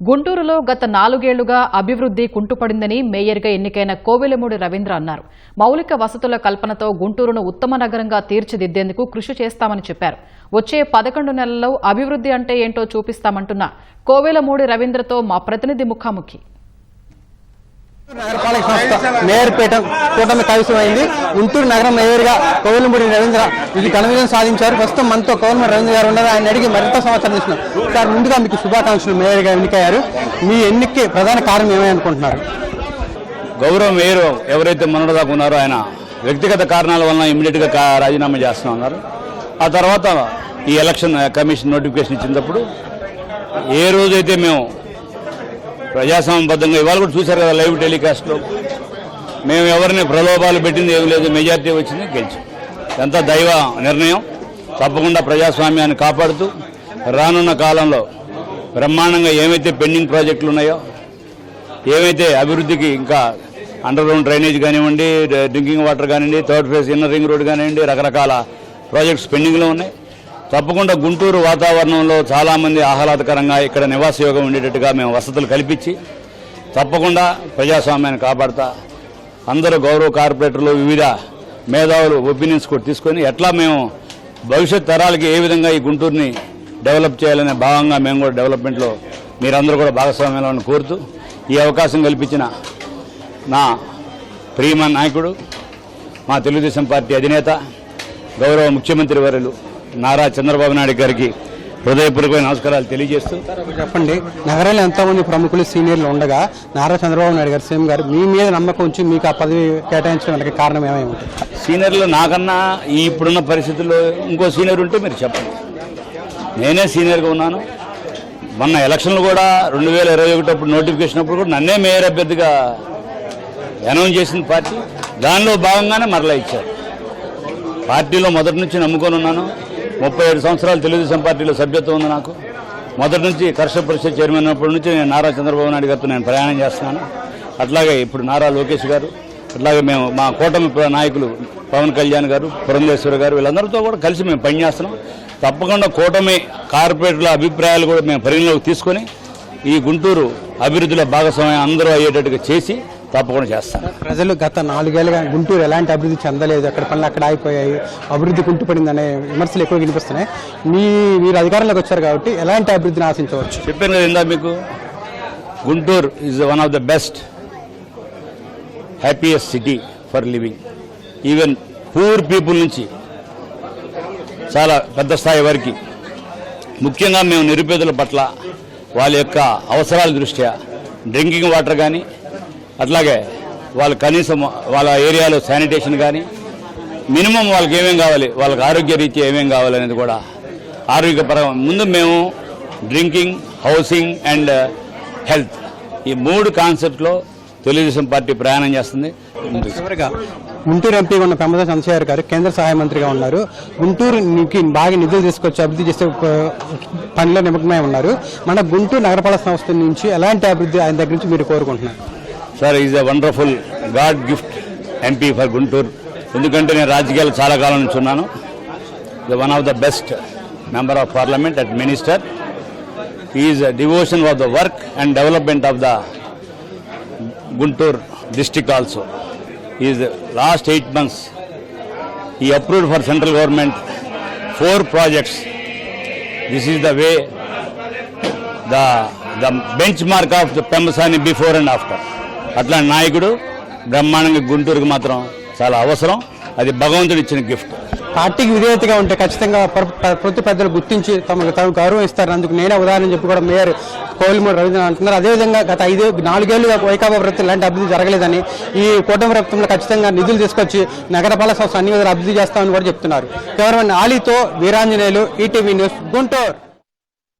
గుంటూరులో గత నాలుగేళ్ళుగా అభివృద్ధి కుంటుపడిందని మేయర్గా ఎన్నికైన కోవెలమూడి రవీంద్ర అన్నారు. మౌలిక వసతుల కల్పనతో గుంటూరును ఉత్తమ నగరంగా తీర్చిదిద్దేందుకు కృషి చేస్తామని చెప్పారు. వచ్చే పదకొండు నెలల్లో అభివృద్ధి అంటే ఏంటో చూపిస్తామంటున్న కోవెలమూడి రవీంద్రతో మా ప్రతినిధి ముఖాముఖి. నగరపాలక సంస్థ మేయర్ పీఠ కూటమి కవిసమైంది గుంటూరు నగరం మేయర్గా కోవెలంపూడి రవీంద్ర ఇది కనువిజయం సాధించారు. ప్రస్తుతం మనతో కోవిలమూడి రవీంద్ర గారు ఉన్నారు. ఆయన అడిగి మరింత సమాచారం తీసుకున్నాం సార్ ముందుగా మీకు శుభాకాంక్షలు మేయర్గా ఎన్నికయ్యారు. మీ ఎన్నికకి ప్రధాన కారణం ఏమని అనుకుంటున్నారు? గౌరవ మేయర్ ఎవరైతే మొన్నటిదాకా ఉన్నారో ఆయన వ్యక్తిగత కారణాల వలన ఇమ్మీడియట్గా రాజీనామా చేస్తున్నా ఉన్నారు. ఆ తర్వాత ఈ ఎలక్షన్ కమిషన్ నోటిఫికేషన్ ఇచ్చినప్పుడు ఏ రోజైతే మేము ప్రజాస్వామ్యబద్ధంగా ఇవాళ కూడా చూశారు కదా లైవ్ టెలికాస్ట్లో. మేము ఎవరిని ప్రలోభాలు పెట్టింది ఏమీ లేదు మెజార్టీ వచ్చింది గెలిచి. ఎంత దైవ నిర్ణయం. తప్పకుండా ప్రజాస్వామ్యాన్ని కాపాడుతూ రానున్న కాలంలో బ్రహ్మాండంగా ఏమైతే పెండింగ్ ప్రాజెక్టులు ఉన్నాయో ఏమైతే అభివృద్ధికి ఇంకా అండర్ గ్రౌండ్ డ్రైనేజ్ కానివ్వండి డ్రింకింగ్ వాటర్ కానివ్వండి third phase inner ring road కానివ్వండి రకరకాల ప్రాజెక్ట్స్ పెండింగ్లో ఉన్నాయి. తప్పకుండా గుంటూరు వాతావరణంలో చాలామంది ఆహ్లాదకరంగా ఇక్కడ నివాస యోగం ఉండేటట్టుగా మేము వసతులు కల్పించి తప్పకుండా ప్రజాస్వామ్యాన్ని కాపాడుతా. అందరూ గౌరవ కార్పొరేటర్లు వివిధ మేధావులు ఒపీనియన్స్ కూడా తీసుకొని ఎట్లా మేము భవిష్యత్ తరాలకి ఏ విధంగా ఈ గుంటూరుని డెవలప్ చేయాలనే భాగంగా మేము కూడా డెవలప్మెంట్లో మీరందరూ కూడా భాగస్వామ్యాలను కోరుతూ ఈ అవకాశం కల్పించిన నా ప్రియమ నాయకుడు మా తెలుగుదేశం పార్టీ అధినేత గౌరవ ముఖ్యమంత్రి వర్యులు నారా చంద్రబాబు నాయుడు గారికి హృదయపూర్వకమైన నమస్కారాలు తెలియజేస్తూ చెప్పండి. నగరంలో ఎంతోమంది ప్రముఖులు సీనియర్లు ఉండగా నారా చంద్రబాబు నాయుడు గారు సీఎం గారు మీ మీద నమ్మకం ఉంచి మీకు ఆ పదవి కేటాయించడానికి కారణం ఏమై ఉంటుంది సీనియర్లు నాకన్నా ఈ ఇప్పుడున్న పరిస్థితుల్లో ఇంకో సీనియర్ ఉంటే మీరు చెప్పండి. నేనే సీనియర్గా ఉన్నాను. మొన్న ఎలక్షన్లు కూడా రెండు వేల ఇరవై ఒకటప్పుడు నోటిఫికేషన్ అప్పుడు కూడా నన్నే మేయర్ అభ్యర్థిగా అనౌన్స్ చేసింది పార్టీ. దానిలో భాగంగానే మరలా ఇచ్చారు. పార్టీలో మొదటి నుంచి నమ్ముకొని ఉన్నాను. ముప్పై ఏడు సంవత్సరాలు తెలుగుదేశం పార్టీలో సభ్యత్వం ఉంది నాకు. మొదటి నుంచి కర్షక పరిషత్ చైర్మన్ అయినప్పటి నుంచి నేను నారా చంద్రబాబు నాయుడు గారితో నేను ప్రయాణం చేస్తున్నాను. అట్లాగే ఇప్పుడు నారా లోకేష్ గారు అట్లాగే మేము మా కూటమి ప్ర- నాయకులు పవన్ కళ్యాణ్ గారు పురంధేశ్వర గారు వీళ్ళందరితో కూడా కలిసి మేము పనిచేస్తున్నాం తప్పకుండా కూటమి కార్పొరేట్ల అభిప్రాయాలు కూడా మేము పరిగణలోకి తీసుకొని ఈ గుంటూరు అభివృద్ధిలో భాగస్వామ్యం అందరూ అయ్యేటట్టుగా చేసి తప్పకుండా చేస్తాం. ప్రజలు గత నాలుగేళ్ళుగా గుంటూరు ఎలాంటి అభివృద్ధి చెందలేదు అక్కడ పనులు అక్కడ ఆగిపోయాయి అభివృద్ధి కుంటుపడిందనే విమర్శలు ఎక్కువ వినిపిస్తున్నాయి. మీ మీరు అధికారంలోకి వచ్చారు కాబట్టి ఎలాంటి అభివృద్ధిని ఆశించవచ్చు? చెప్పాను కదా ఇందా మీకు? Guntur is one of the best happiest city for living even poor people నుంచి చాలా పెద్ద స్థాయి వరకు. ముఖ్యంగా మేము నిరుపేదల పట్ల వాళ్ళ యొక్క అవసరాల దృష్ట్యా డ్రింకింగ్ వాటర్ కానీ అట్లాగే వాళ్ళ కనీసం వాళ్ళ ఏరియాలో శానిటేషన్ కానీ మినిమం వాళ్ళకి ఏమేమి కావాలి వాళ్ళకి ఆరోగ్య రీత్యా ఏమేమి కావాలనేది కూడా ఆరోగ్యపరంగా ముందు మేము డ్రింకింగ్ హౌసింగ్ అండ్ హెల్త్ ఈ మూడు కాన్సెప్ట్లో తెలుగుదేశం పార్టీ ప్రయాణం చేస్తుంది. చివరిగా గుంటూరు ఎంపీగా ఉన్న పెమ్మద చంద్రశేఖర్ గారు కేంద్ర సహాయ మంత్రిగా ఉన్నారు. గుంటూరుకి బాగా నిధులు తీసుకొచ్చి అభివృద్ధి చేసే ప- పనిలో నిమగ్నమై ఉన్నారు. మన గుంటూరు నగరపాలక సంస్థ నుంచి ఎలాంటి అభివృద్ధి ఆయన దగ్గర నుంచి మీరు కోరుకుంటున్నారు? Sir is a wonderful god gift MP for Guntur ఎందుకంటే నేను రాజకీయాలు చాలా కాలం నుంచి ఉన్నాను. The one of the best member of parliament at minister is devotion of the work and development of the Guntur district also is last eight months ఈ approved for central government four projects this is the way the the benchmark of the Pemmasani before and after అట్లాంటి నాయకుడు బ్రహ్మాండంగా గుంటూరుకు మాత్రం చాలా అవసరం. అది భగవంతుడు ఇచ్చిన గిఫ్ట్. పార్టీకి విధేయతగా ఉంటే ఖచ్చితంగా ప్రతి పెద్దలు గుర్తించి తమకు తమ గౌరవం ఇస్తారు అందుకు నేనే ఉదాహరణ చెప్పి కూడా మేయర్ కోవిలమూడి రవీంద్రనాథ్ అంటున్నారు. అదేవిధంగా గత ఐదు నాలుగేళ్ళుగా వైకాపా ప్రభుత్వం ఇలాంటి అభివృద్ధి జరగలేదని ఈ కూటమి ప్రభుత్వంలో ఖచ్చితంగా నిధులు తీసుకొచ్చి నగరపాలక సంస్థ అన్ని విధాలు అభివృద్ధి చేస్తామని కూడా చెప్తున్నారు. కేవలం ఆలీతో వీరాంజనేయులు ఈటీవీ న్యూస్ గుంటూరు.